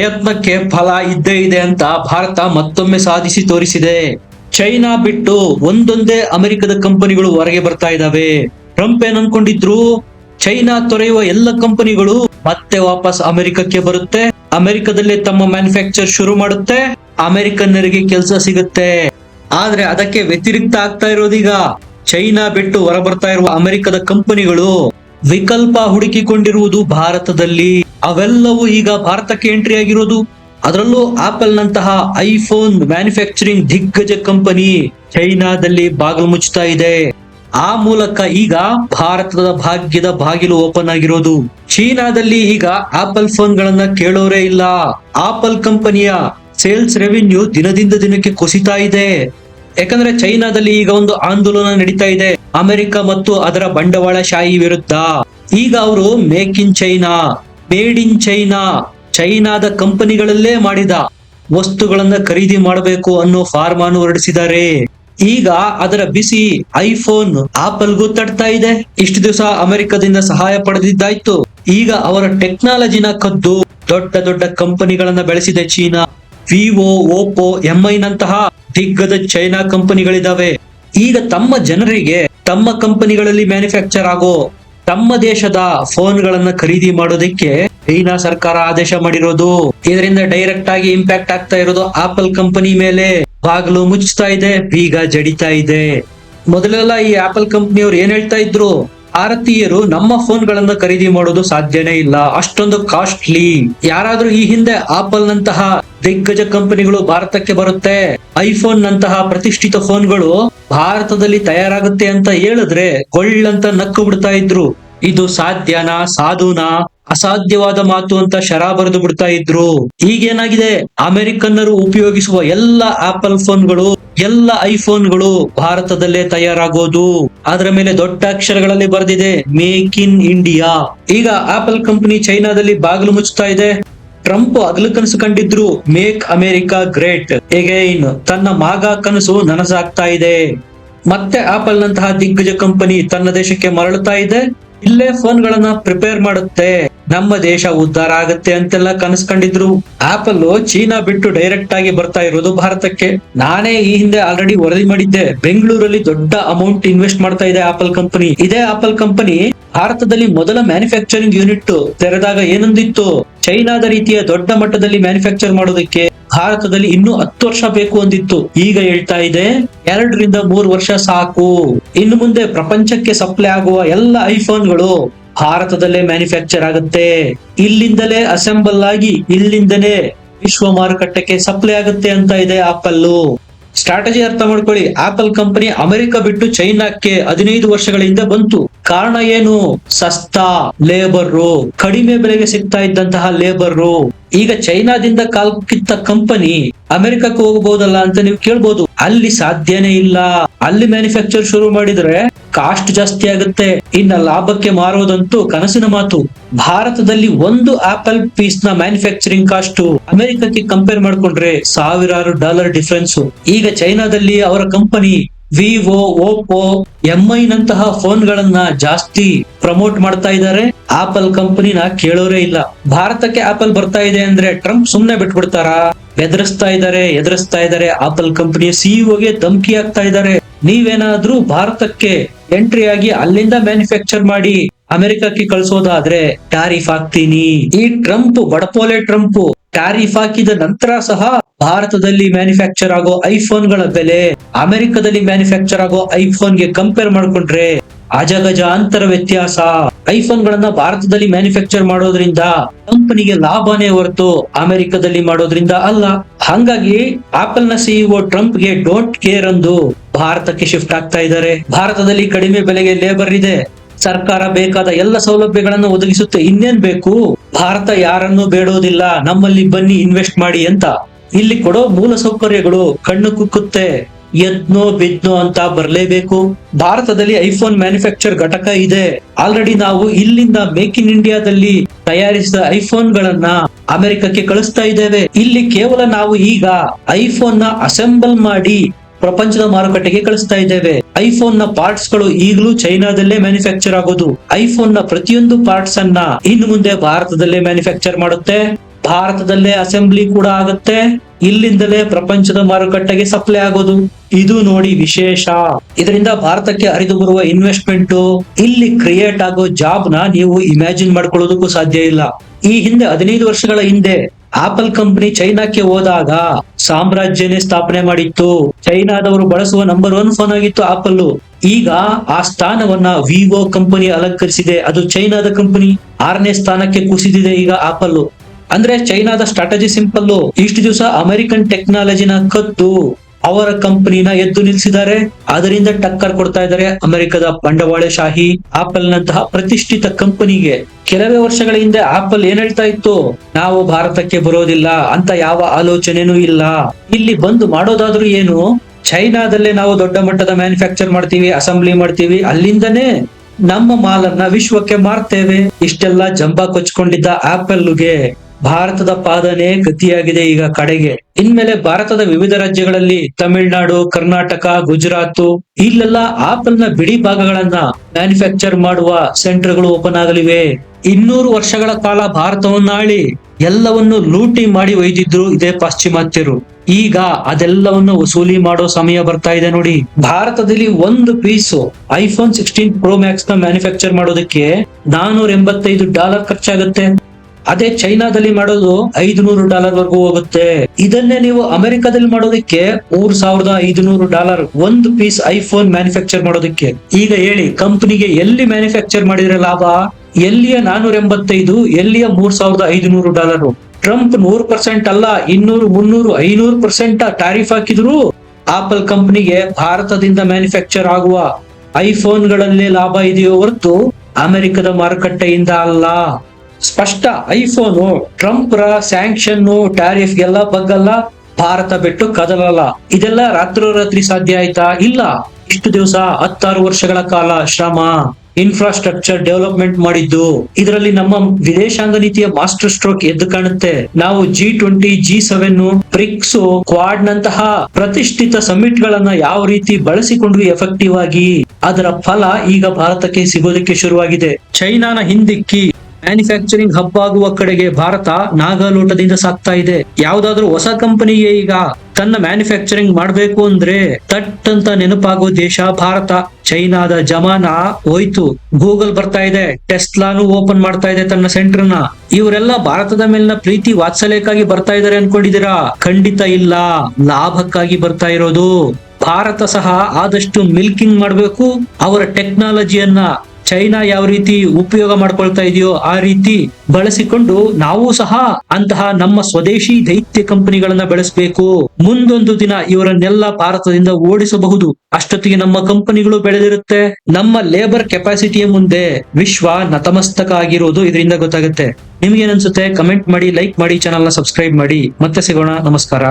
ಪ್ರಯತ್ನಕ್ಕೆ ಫಲ ಇದ್ದೇ ಇದೆ ಅಂತ ಭಾರತ ಮತ್ತೊಮ್ಮೆ ಸಾಧಿಸಿ ತೋರಿಸಿದೆ. ಚೈನಾ ಬಿಟ್ಟು ಒಂದೊಂದೇ ಅಮೆರಿಕದ ಕಂಪನಿಗಳು ಹೊರಗೆ ಬರ್ತಾ ಇದಾವೆ. ಟ್ರಂಪ್ ಏನ್ ಅನ್ಕೊಂಡಿದ್ರು ಚೈನಾ ತೊರೆಯುವ ಎಲ್ಲ ಕಂಪನಿಗಳು ಮತ್ತೆ ವಾಪಸ್ ಅಮೆರಿಕಕ್ಕೆ ಬರುತ್ತೆ. ಅಮೆರಿಕದಲ್ಲೇ ತಮ್ಮ ಮ್ಯಾನುಫ್ಯಾಕ್ಚರ್ ಶುರು ಮಾಡುತ್ತೆ. ಅಮೆರಿಕನ್ನರಿಗೆ ಕೆಲಸ ಸಿಗುತ್ತೆ. ಆದ್ರೆ ಅದಕ್ಕೆ ವ್ಯತಿರಿಕ್ತ ಆಗ್ತಾ ಇರೋದೀಗ. ಚೈನಾ ಬಿಟ್ಟು ಹೊರಬರ್ತಾ ಇರುವ ಅಮೆರಿಕದ ಕಂಪನಿಗಳು ವಿಕಲ್ಪ ಹುಡುಕಿಕೊಂಡಿರುವುದು ಭಾರತದಲ್ಲಿ. ಅವೆಲ್ಲವೂ ಈಗ ಭಾರತಕ್ಕೆ ಎಂಟ್ರಿ ಆಗಿರೋದು. ಅದರಲ್ಲೂ ಆಪಲ್ ನಂತಹ ಐಫೋನ್ ಮ್ಯಾನುಫ್ಯಾಕ್ಚರಿಂಗ್ ದಿಗ್ಗಜ ಕಂಪನಿ ಚೈನಾದಲ್ಲಿ ಬಾಗಿಲು ಮುಚ್ಚುತ್ತಾ ಇದೆ. ಆ ಮೂಲಕ ಈಗ ಭಾರತದ ಭಾಗ್ಯದ ಬಾಗಿಲು ಓಪನ್ ಆಗಿರೋದು. ಚೀನಾದಲ್ಲಿ ಈಗ ಆಪಲ್ ಫೋನ್ ಗಳನ್ನ ಕೇಳೋರೇ ಇಲ್ಲ. ಆಪಲ್ ಕಂಪನಿಯ ಸೇಲ್ಸ್ ರೆವಿನ್ಯೂ ದಿನದಿಂದ ದಿನಕ್ಕೆ ಕುಸಿತಾ ಇದೆ. ಯಾಕಂದ್ರೆ ಚೈನಾದಲ್ಲಿ ಈಗ ಒಂದು ಆಂದೋಲನ ನಡೀತಾ ಇದೆ. ಅಮೆರಿಕ ಮತ್ತು ಅದರ ಬಂಡವಾಳಶಾಹಿ ವಿರುದ್ಧ. ಈಗ ಅವರು make in China. Made in China ಚೈನಾದ ಕಂಪನಿಗಳಲ್ಲೇ ಮಾಡಿದ ವಸ್ತುಗಳನ್ನ ಖರೀದಿ ಮಾಡಬೇಕು ಅನ್ನೋ ಫಾರ್ಮಾನು ಹೊರಡಿಸಿದ್ದಾರೆ. ಈಗ ಅದರ ಬಿಸಿ ಐಫೋನ್ ಆಪಲ್ಗೂ ತಡ್ತಾ ಇದೆ. ಇಷ್ಟು ದಿವಸ ಅಮೆರಿಕದಿಂದ ಸಹಾಯ ಪಡೆದಿದ್ದಾಯ್ತು. ಈಗ ಅವರ ಟೆಕ್ನಾಲಜಿನ ಕದ್ದು ದೊಡ್ಡ ದೊಡ್ಡ ಕಂಪನಿಗಳನ್ನ ಬೆಳೆಸಿದೆ ಚೀನಾ. ವಿವೋ ಓಪೋ ಎಂಐ ನಂತಹ ದಿಗ್ಗದ ಚೈನಾ ಕಂಪನಿಗಳಿದಾವೆ. ಈಗ ತಮ್ಮ ಜನರಿಗೆ ತಮ್ಮ ಕಂಪನಿಗಳಲ್ಲಿ ಮ್ಯಾನುಫ್ಯಾಕ್ಚರ್ ಆಗೋ ತಮ್ಮ ದೇಶದ ಫೋನ್ಗಳನ್ನ ಖರೀದಿ ಮಾಡೋದಕ್ಕೆ ಚೈನಾ ಸರ್ಕಾರ ಆದೇಶ ಮಾಡಿರೋದು. ಇದರಿಂದ ಡೈರೆಕ್ಟ್ ಆಗಿ ಇಂಪ್ಯಾಕ್ಟ್ ಆಗ್ತಾ ಇರೋದು ಆಪಲ್ ಕಂಪನಿ ಮೇಲೆ. ಬಾಗಿಲು ಮುಚ್ಚುತ್ತಾ ಇದೆ, ಬೀಗ ಜಡಿತಾ ಇದೆ. ಮೊದಲೆಲ್ಲ ಈ ಆಪಲ್ ಕಂಪನಿಯವರು ಏನ್ ಹೇಳ್ತಾ ಇದ್ರು? ಭಾರತೀಯರು ನಮ್ಮ ಫೋನ್ ಗಳನ್ನ ಖರೀದಿ ಮಾಡೋದು ಸಾಧ್ಯನೇ ಇಲ್ಲ. ಅಷ್ಟೊಂದು ಕಾಸ್ಟ್ಲಿ. ಯಾರಾದ್ರೂ ಈ ಹಿಂದೆ ಆಪಲ್ ನಂತಹ ದಿಗ್ಗಜ ಕಂಪನಿಗಳು ಭಾರತಕ್ಕೆ ಬರುತ್ತೆ ಐಫೋನ್ ನಂತಹ ಪ್ರತಿಷ್ಠಿತ ಫೋನ್ಗಳು ಭಾರತದಲ್ಲಿ ತಯಾರಾಗುತ್ತೆ ಅಂತ ಹೇಳಿದ್ರೆ ಕೊಳ್ಳಂತ ನಕ್ಕು ಬಿಡ್ತಾ ಇದ್ರು. ಇದು ಸಾಧ್ಯನಾ, ಸಾಧುನಾ, ಅಸಾಧ್ಯವಾದ ಮಾತು ಅಂತ ಶರಾ ಬರೆದು ಬಿಡ್ತಾ ಇದ್ರು. ಈಗೇನಾಗಿದೆ? ಅಮೆರಿಕನ್ನರು ಉಪಯೋಗಿಸುವ ಎಲ್ಲ ಆಪಲ್ ಫೋನ್ಗಳು ಎಲ್ಲ ಐಫೋನ್ಗಳು ಭಾರತದಲ್ಲೇ ತಯಾರಾಗೋದು. ಅದರ ಮೇಲೆ ದೊಡ್ಡ ಅಕ್ಷರಗಳಲ್ಲಿ ಬರೆದಿದೆ, ಮೇಕ್ ಇನ್ ಇಂಡಿಯಾ. ಈಗ ಆಪಲ್ ಕಂಪನಿ ಚೈನಾದಲ್ಲಿ ಬಾಗಿಲು ಮುಚ್ಚುತ್ತಾ ಇದೆ. ಟ್ರಂಪ್ ಅಗಲು ಕನಸು ಕಂಡಿದ್ರು, ಮೇಕ್ ಅಮೆರಿಕಾ ಗ್ರೇಟ್. ಎಗೈನ್ ತನ್ನ ಮಾಗ ಕನಸು ನನಸಾಗ್ತಾ ಇದೆ. ಮತ್ತೆ ಆಪಲ್ ನಂತಹ ದಿಗ್ಗಜ ಕಂಪನಿ ತನ್ನ ದೇಶಕ್ಕೆ ಮರಳುತ್ತಾ ಇದೆ. ಇಲ್ಲೇ ಫೋನ್ ಗಳನ್ನ ಪ್ರಿಪೇರ್ ಮಾಡುತ್ತೆ. ನಮ್ಮ ದೇಶ ಉದ್ಧಾರ ಆಗುತ್ತೆ ಅಂತೆಲ್ಲ ಕನಸ್ಕೊಂಡಿದ್ರು. ಆಪಲ್ ಚೀನಾ ಬಿಟ್ಟು ಡೈರೆಕ್ಟ್ ಆಗಿ ಬರ್ತಾ ಇರೋದು ಭಾರತಕ್ಕೆ. ನಾನೇ ಈ ಹಿಂದೆ ಆಲ್ರೆಡಿ ವರದಿ ಮಾಡಿದ್ದೆ. ಬೆಂಗಳೂರಲ್ಲಿ ದೊಡ್ಡ ಅಮೌಂಟ್ ಇನ್ವೆಸ್ಟ್ ಮಾಡ್ತಾ ಇದೆ ಆಪಲ್ ಕಂಪನಿ. ಇದೇ ಆಪಲ್ ಕಂಪನಿ ಭಾರತದಲ್ಲಿ ಮೊದಲ ಮ್ಯಾನುಫ್ಯಾಕ್ಚರಿಂಗ್ ಯೂನಿಟ್ ತೆರೆದಾಗ ಏನೊಂದಿತ್ತು? ಚೈನಾದ ರೀತಿಯ ದೊಡ್ಡ ಮಟ್ಟದಲ್ಲಿ ಮ್ಯಾನುಫ್ಯಾಕ್ಚರ್ ಮಾಡೋದಕ್ಕೆ ಭಾರತದಲ್ಲಿ ಇನ್ನೂ ಹತ್ತು ವರ್ಷ ಬೇಕು ಅಂದಿತ್ತು. ಈಗ ಹೇಳ್ತಾ ಇದೆ, ಎರಡರಿಂದ ಮೂರು ವರ್ಷ ಸಾಕು. ಇನ್ನು ಮುಂದೆ ಪ್ರಪಂಚಕ್ಕೆ ಸಪ್ಲೈ ಆಗುವ ಎಲ್ಲ ಐಫೋನ್ಗಳು ಭಾರತದಲ್ಲೇ ಮ್ಯಾನುಫ್ಯಾಕ್ಚರ್ ಆಗುತ್ತೆ. ಇಲ್ಲಿಂದಲೇ ಅಸೆಂಬಲ್ ಆಗಿ ಇಲ್ಲಿಂದಲೇ ವಿಶ್ವ ಮಾರುಕಟ್ಟೆಗೆ ಸಪ್ಲೈ ಆಗುತ್ತೆ ಅಂತ ಇದೆ ಆಪಲ್ ಸ್ಟ್ರಾಟಜಿ ಅರ್ಥ ಮಾಡ್ಕೊಳ್ಳಿ. ಆಪಲ್ ಕಂಪನಿ ಅಮೆರಿಕ ಬಿಟ್ಟು ಚೈನಾಕ್ಕೆ ಹದಿನೈದು ವರ್ಷಗಳ ಹಿಂದೆ ಬಂತು. ಕಾರಣ ಏನು? ಸಸ್ತಾ ಲೇಬರ್ ಕಡಿಮೆ ಬೆಲೆಗೆ ಸಿಗ್ತಾ ಇದ್ದಂತಹ ಲೇಬರ್ ಈಗ ಚೈನಾದಿಂದ ಕಾಲ್ ಕಿತ್ತ ಕಂಪನಿ ಅಮೆರಿಕಕ್ಕೆ ಹೋಗಬಹುದಲ್ಲ ಅಂತ ನೀವು ಕೇಳ್ಬೋದು. ಅಲ್ಲಿ ಸಾಧ್ಯನೇ ಇಲ್ಲ. ಅಲ್ಲಿ ಮ್ಯಾನುಫ್ಯಾಕ್ಚರ್ ಶುರು ಮಾಡಿದ್ರೆ ಕಾಸ್ಟ್ ಜಾಸ್ತಿ ಆಗುತ್ತೆ. ಇನ್ನ ಲಾಭಕ್ಕೆ ಮಾರೋದಂತೂ ಕನಸಿನ ಮಾತು. ಭಾರತದಲ್ಲಿ ಒಂದು ಆಪಲ್ ಪೀಸ್ನ ಮ್ಯಾನುಫ್ಯಾಕ್ಚರಿಂಗ್ ಕಾಸ್ಟ್ ಅಮೆರಿಕಕ್ಕೆ ಕಂಪೇರ್ ಮಾಡ್ಕೊಂಡ್ರೆ ಸಾವಿರಾರು ಡಾಲರ್ ಡಿಫರೆನ್ಸ್ ಈಗ ಚೈನಾದಲ್ಲಿ ಅವರ ಕಂಪನಿ ವಿವೋ ಓಪೋ ಎಂಐ ನಂತಹ ಫೋನ್ ಗಳನ್ನ ಜಾಸ್ತಿ ಪ್ರಮೋಟ್ ಮಾಡ್ತಾ ಇದ್ದಾರೆ. ಆಪಲ್ ಕಂಪನಿನ ಕೇಳೋರೇ ಇಲ್ಲ. ಭಾರತಕ್ಕೆ ಆಪಲ್ ಬರ್ತಾ ಇದೆ ಅಂದ್ರೆ ಟ್ರಂಪ್ ಸುಮ್ನೆ ಬಿಟ್ಬಿಡ್ತಾರಾ? ಎದುರಿಸ್ತಾ ಇದ್ದಾರೆ ಎದುರಿಸ್ತಾ ಇದ್ದಾರೆ. ಆಪಲ್ ಕಂಪನಿಯ ಸಿಇಒಗೆ ಧಮಕಿ ಆಗ್ತಾ ಇದ್ದಾರೆ. ನೀವೇನಾದ್ರೂ ಭಾರತಕ್ಕೆ ಎಂಟ್ರಿ ಆಗಿ ಅಲ್ಲಿಂದ ಮ್ಯಾನುಫ್ಯಾಕ್ಚರ್ ಮಾಡಿ ಅಮೆರಿಕಕ್ಕೆ ಕಳಿಸೋದಾದ್ರೆ ಟ್ಯಾರಿಫ್ ಹಾಕ್ತೀನಿ. ಈ ಟ್ರಂಪ್ ಬಡಪೋಲೆ ಟ್ರಂಪ್ ಟ್ಯಾರಿಫ್ ಹಾಕಿದ ನಂತರ ಸಹ ಭಾರತದಲ್ಲಿ ಮ್ಯಾನುಫ್ಯಾಕ್ಚರ್ ಆಗೋ ಐಫೋನ್ಗಳ ಬೆಲೆ, ಅಮೆರಿಕದಲ್ಲಿ ಮ್ಯಾನುಫ್ಯಾಕ್ಚರ್ ಆಗೋ ಐಫೋನ್ಗೆ ಕಂಪೇರ್ ಮಾಡ್ಕೊಂಡ್ರೆ ಅಜಗಜ ಅಂತರ ವ್ಯತ್ಯಾಸ. ಐಫೋನ್ ಗಳನ್ನ ಭಾರತದಲ್ಲಿ ಮ್ಯಾನುಫ್ಯಾಕ್ಚರ್ ಮಾಡೋದ್ರಿಂದ ಕಂಪನಿಗೆ ಲಾಭನೇ ಹೊರತು ಅಮೆರಿಕದಲ್ಲಿ ಮಾಡೋದ್ರಿಂದ ಅಲ್ಲ. ಹಂಗಾಗಿ ಆಪಲ್ನ ಸಿಇಒ ಟ್ರಂಪ್ಗೆ ಡೋಂಟ್ ಕೇರ್ ಅಂದು ಭಾರತಕ್ಕೆ ಶಿಫ್ಟ್ ಆಗ್ತಾ ಇದ್ದಾರೆ. ಭಾರತದಲ್ಲಿ ಕಡಿಮೆ ಬೆಲೆಗೆ ಲೇಬರ್ ಇದೆ. ಸರ್ಕಾರ ಬೇಕಾದ ಎಲ್ಲ ಸೌಲಭ್ಯಗಳನ್ನು ಒದಗಿಸುತ್ತೆ. ಇನ್ನೇನ್ ಬೇಕು? ಭಾರತ ಯಾರನ್ನು ಬೇಡೋದಿಲ್ಲ. ನಮ್ಮಲ್ಲಿ ಬನ್ನಿ ಇನ್ವೆಸ್ಟ್ ಮಾಡಿ ಅಂತ. ಇಲ್ಲಿ ಕೊಡೋ ಮೂಲ ಸೌಕರ್ಯಗಳು ಕಣ್ಣು ಕುಕ್ಕುತ್ತೆ. ಎದ್ನೋ ಬಿದ್ನೋ ಅಂತ ಬರ್ಲೇಬೇಕು. ಭಾರತದಲ್ಲಿ ಐಫೋನ್ ಮ್ಯಾನುಫ್ಯಾಕ್ಚರ್ ಘಟಕ ಇದೆ. ಆಲ್ರೆಡಿ ನಾವು ಇಲ್ಲಿಂದ ಮೇಕ್ ಇನ್ ಇಂಡಿಯಾದಲ್ಲಿ ತಯಾರಿಸಿದ ಐಫೋನ್ ಗಳನ್ನ ಅಮೆರಿಕಕ್ಕೆ ಕಳಿಸ್ತಾ ಇದ್ದೇವೆ. ಇಲ್ಲಿ ಕೇವಲ ನಾವು ಈಗ ಐಫೋನ್ನ ಅಸೆಂಬಲ್ ಮಾಡಿ ಪ್ರಪಂಚದ ಮಾರುಕಟ್ಟೆಗೆ ಕಳಿಸ್ತಾ ಇದ್ದೇವೆ. ಐಫೋನ್ನ ಪಾರ್ಟ್ಸ್ಗಳು ಈಗಲೂ ಚೈನಾದಲ್ಲೇ ಮ್ಯಾನುಫ್ಯಾಕ್ಚರ್ ಆಗೋದು. ಐಫೋನ್ನ ಪ್ರತಿಯೊಂದು ಪಾರ್ಟ್ಸ್ ಅನ್ನ ಇನ್ನು ಮುಂದೆ ಭಾರತದಲ್ಲೇ ಮ್ಯಾನುಫ್ಯಾಕ್ಚರ್ ಮಾಡುತ್ತೆ. ಭಾರತದಲ್ಲೇ ಅಸೆಂಬ್ಲಿ ಕೂಡ ಆಗುತ್ತೆ. ಇಲ್ಲಿಂದಲೇ ಪ್ರಪಂಚದ ಮಾರುಕಟ್ಟೆಗೆ ಸಪ್ಲೈ ಆಗೋದು. ಇದು ನೋಡಿ ವಿಶೇಷ. ಇದರಿಂದ ಭಾರತಕ್ಕೆ ಹರಿದು ಬರುವ ಇನ್ವೆಸ್ಟ್ಮೆಂಟ್, ಇಲ್ಲಿ ಕ್ರಿಯೇಟ್ ಆಗೋ ಜಾಬ್ನ ನೀವು ಇಮ್ಯಾಜಿನ್ ಮಾಡ್ಕೊಳ್ಳೋದಕ್ಕೂ ಸಾಧ್ಯ ಇಲ್ಲ. ಈ ಹಿಂದೆ ಹದಿನೈದು ವರ್ಷಗಳ ಹಿಂದೆ ಆಪಲ್ ಕಂಪನಿ ಚೈನಾಕ್ಕೆ ಹೋದಾಗ ಸಾಮ್ರಾಜ್ಯನೇ ಸ್ಥಾಪನೆ ಮಾಡಿತ್ತು. ಚೈನಾದವರು ಬಳಸುವ ನಂಬರ್ ಒನ್ ಫೋನ್ ಆಗಿತ್ತು ಆಪಲ್ ಈಗ ಆ ಸ್ಥಾನವನ್ನ ವಿವೋ ಕಂಪನಿ ಅಲಂಕರಿಸಿದೆ. ಅದು ಚೈನಾದ ಕಂಪನಿ ಆರನೇ ಸ್ಥಾನಕ್ಕೆ ಕುಸಿದಿದೆ ಈಗ ಆಪಲ್ ಅಂದ್ರೆ ಚೈನಾದ ಸ್ಟ್ರಾಟಜಿ ಸಿಂಪಲ್ ಇಷ್ಟು ದಿವಸ ಅಮೆರಿಕನ್ ಟೆಕ್ನಾಲಜಿನ ಕತ್ತು ಅವರ ಕಂಪನಿನ ಎದ್ದು ನಿಲ್ಲಿಸಿದ್ದಾರೆ. ಅದರಿಂದ ಟಕ್ಕರ್ ಕೊಡ್ತಾ ಇದ್ದಾರೆ ಅಮೆರಿಕದ ಬಂಡವಾಳಶಾಹಿ ಆಪಲ್ ನಂತಹ ಪ್ರತಿಷ್ಠಿತ ಕಂಪನಿಗೆ. ಕೆಲವೇ ವರ್ಷಗಳ ಹಿಂದೆ ಆಪಲ್ ಏನ್ ಹೇಳ್ತಾ ಇತ್ತು? ನಾವು ಭಾರತಕ್ಕೆ ಬರೋದಿಲ್ಲ, ಅಂತ ಯಾವ ಆಲೋಚನೆನೂ ಇಲ್ಲ. ಇಲ್ಲಿ ಬಂದು ಮಾಡೋದಾದ್ರೂ ಏನು? ಚೈನಾದಲ್ಲೇ ನಾವು ದೊಡ್ಡ ಮಟ್ಟದ ಮ್ಯಾನುಫ್ಯಾಕ್ಚರ್ ಮಾಡ್ತೀವಿ, ಅಸೆಂಬ್ಲಿ ಮಾಡ್ತೀವಿ, ಅಲ್ಲಿಂದನೇ ನಮ್ಮ ಮಾಲನ್ನ ವಿಶ್ವಕ್ಕೆ ಮಾರ್ತೇವೆ. ಇಷ್ಟೆಲ್ಲ ಜಂಬಾ ಕೊಚ್ಕೊಂಡಿದ್ದ ಆಪಲ್ಗೆ. ಭಾರತದ ಪಾದನೆ ಗತಿಯಾಗಿದೆ ಈಗ ಕಡೆಗೆ. ಇನ್ಮೇಲೆ ಭಾರತದ ವಿವಿಧ ರಾಜ್ಯಗಳಲ್ಲಿ ತಮಿಳುನಾಡು, ಕರ್ನಾಟಕ, ಗುಜರಾತ್, ಇಲ್ಲೆಲ್ಲ ಆಪಲ್ನ ಬಿಡಿ ಭಾಗಗಳನ್ನ ಮ್ಯಾನುಫ್ಯಾಕ್ಚರ್ ಮಾಡುವ ಸೆಂಟರ್ಗಳು ಓಪನ್ ಆಗಲಿವೆ. ಇನ್ನೂರು ವರ್ಷಗಳ ಕಾಲ ಭಾರತವನ್ನಾಳಿ ಎಲ್ಲವನ್ನು ಲೂಟಿ ಮಾಡಿ ಒಯ್ದಿದ್ರು ಇದೇ ಪಾಶ್ಚಿಮಾತ್ಯರು. ಈಗ ಅದೆಲ್ಲವನ್ನು ವಸೂಲಿ ಮಾಡೋ ಸಮಯ ಬರ್ತಾ ಇದೆ ನೋಡಿ. ಭಾರತದಲ್ಲಿ ಒಂದು ಪೀಸ್ ಐಫೋನ್ ಸಿಕ್ಸ್ಟೀನ್ ಪ್ರೋ ಮ್ಯಾಕ್ಸ್ನ ಮ್ಯಾನುಫ್ಯಾಕ್ಚರ್ ಮಾಡೋದಕ್ಕೆ ನಾನೂರ ಎಂಬತ್ತೈದು ಡಾಲರ್ ಖರ್ಚಾಗುತ್ತೆ. ಅದೇ ಚೈನಾದಲ್ಲಿ ಮಾಡೋದು ಐದುನೂರು ಡಾಲರ್ ವರೆಗೂ ಹೋಗುತ್ತೆ. ಇದನ್ನೇ ನೀವು ಅಮೆರಿಕದಲ್ಲಿ ಮಾಡೋದಕ್ಕೆ ಮೂರ್ ಸಾವಿರದ ಐದುನೂರು ಡಾಲರ್ ಒಂದು ಪೀಸ್ ಐಫೋನ್ ಮ್ಯಾನುಫ್ಯಾಕ್ಚರ್ ಮಾಡೋದಕ್ಕೆ. ಈಗ ಹೇಳಿ, ಕಂಪನಿಗೆ ಎಲ್ಲಿ ಮ್ಯಾನುಫ್ಯಾಕ್ಚರ್ ಮಾಡಿದ್ರೆ ಲಾಭ? ಎಲ್ಲಿಯ ನಾನೂರ ಎಂಬತ್ತೈದು, ಎಲ್ಲಿಯ ಮೂರ್ ಸಾವಿರದ ಐದುನೂರು ಡಾಲರ್? ಟ್ರಂಪ್ ನೂರು ಪರ್ಸೆಂಟ್ ಅಲ್ಲ, ಇನ್ನೂರು, ಮುನ್ನೂರು, ಐನೂರು ಪರ್ಸೆಂಟ್ ಟ್ಯಾರಿಫ್ ಹಾಕಿದ್ರು. ಆಪಲ್ ಕಂಪನಿಗೆ ಭಾರತದಿಂದ ಮ್ಯಾನುಫ್ಯಾಕ್ಚರ್ ಆಗುವ ಐಫೋನ್ ಗಳಲ್ಲೇ ಲಾಭ ಇದೆಯೋ ಹೊರತು ಅಮೆರಿಕದ ಮಾರುಕಟ್ಟೆಯಿಂದ ಅಲ್ಲ. ಸ್ಪಷ್ಟ ಐಫೋನು ಟ್ರಂಪ್ ರ ಸ್ಯಾಂಕ್ಷನ್ ಟ್ಯಾರಿಫ್ ಎಲ್ಲ ಬಗ್ಗಲ್ಲ, ಭಾರತ ಬಿಟ್ಟು ಕದಲಲ್ಲ. ಇದೆಲ್ಲ ರಾತ್ರೋರಾತ್ರಿ ಸಾಧ್ಯ ಆಯ್ತಾ? ಇಲ್ಲ. ಇಷ್ಟು ದಿವಸ ಹತ್ತಾರು ವರ್ಷಗಳ ಕಾಲ ಶ್ರಮ ಇನ್ಫ್ರಾಸ್ಟ್ರಕ್ಚರ್ ಡೆವಲಪ್ಮೆಂಟ್ ಮಾಡಿದ್ದು. ಇದರಲ್ಲಿ ನಮ್ಮ ವಿದೇಶಾಂಗ ನೀತಿಯ ಮಾಸ್ಟರ್ ಸ್ಟ್ರೋಕ್ ಎದ್ದು ಕಾಣುತ್ತೆ. ನಾವು G twenty G seven BRICS Quad ನಂತಹ ಪ್ರತಿಷ್ಠಿತ ಸಮಿಟ್ ಗಳನ್ನ ಯಾವ ರೀತಿ ಬಳಸಿಕೊಂಡ್ವಿ ಎಫೆಕ್ಟಿವ್ ಆಗಿ, ಅದರ ಫಲ ಈಗ ಭಾರತಕ್ಕೆ ಸಿಗೋದಕ್ಕೆ ಶುರುವಾಗಿದೆ. ಚೈನಾನ ಹಿಂದಿಕ್ಕಿ ಮ್ಯಾನುಫ್ಯಾಕ್ಚರಿಂಗ್ ಹಬ್ ಆಗುವ ಕಡೆಗೆ ಭಾರತ ನಾಗಾಲೋಟದಿಂದ ಸಾಕ್ತಾ ಇದೆ. ಯಾವ್ದಾದ್ರೂ ಹೊಸ ಕಂಪನಿಗೆ ಈಗ ತನ್ನ ಮ್ಯಾನುಫ್ಯಾಕ್ಚರಿಂಗ್ ಮಾಡ್ಬೇಕು ಅಂದ್ರೆ ತಟ್ ಅಂತ ನೆನಪಾಗೋ ದೇಶ ಭಾರತ. ಚೈನಾದ ಜಮಾನ ಹೋಯ್ತು. ಗೂಗಲ್ ಬರ್ತಾ ಇದೆ. ಟೆಸ್ಲಾನು ಓಪನ್ ಮಾಡ್ತಾ ಇದೆ ತನ್ನ ಸೆಂಟರ್ನ. ಇವರೆಲ್ಲ ಭಾರತದ ಮೇಲಿನ ಪ್ರೀತಿ ವಾತ್ಸಲ್ಯಕ್ಕಾಗಿ ಬರ್ತಾ ಇದಾರೆ ಅನ್ಕೊಂಡಿದ್ದೀರಾ? ಖಂಡಿತ ಇಲ್ಲ. ಲಾಭಕ್ಕಾಗಿ ಬರ್ತಾ ಇರೋದು. ಭಾರತ ಸಹ ಆದಷ್ಟು ಮಿಲ್ಕಿಂಗ್ ಮಾಡಬೇಕು. ಅವರ ಟೆಕ್ನಾಲಜಿಯನ್ನ ಚೈನಾ ಯಾವ ರೀತಿ ಉಪಯೋಗ ಮಾಡ್ಕೊಳ್ತಾ ಇದೆಯೋ ಆ ರೀತಿ ಬಳಸಿಕೊಂಡು ನಾವು ಸಹ ಅಂತಹ ನಮ್ಮ ಸ್ವದೇಶಿ ದೈತ್ಯ ಕಂಪನಿಗಳನ್ನ ಬೆಳೆಸಬೇಕು. ಮುಂದೊಂದು ದಿನ ಇವರನ್ನೆಲ್ಲ ಭಾರತದಿಂದ ಓಡಿಸಬಹುದು. ಅಷ್ಟೊತ್ತಿಗೆ ನಮ್ಮ ಕಂಪನಿಗಳು ಬೆಳೆದಿರುತ್ತೆ. ನಮ್ಮ ಲೇಬರ್ ಕೆಪಾಸಿಟಿಯ ಮುಂದೆ ವಿಶ್ವ ನತಮಸ್ತಕ ಆಗಿರೋದು ಇದರಿಂದ ಗೊತ್ತಾಗುತ್ತೆ. ನಿಮ್ಗೆ ಏನನ್ಸುತ್ತೆ ಕಮೆಂಟ್ ಮಾಡಿ ಲೈಕ್ ಮಾಡಿ ಚಾನಲ್ನ ಸಬ್ಸ್ಕ್ರೈಬ್ ಮಾಡಿ. ಮತ್ತೆ ಸಿಗೋಣ. ನಮಸ್ಕಾರ.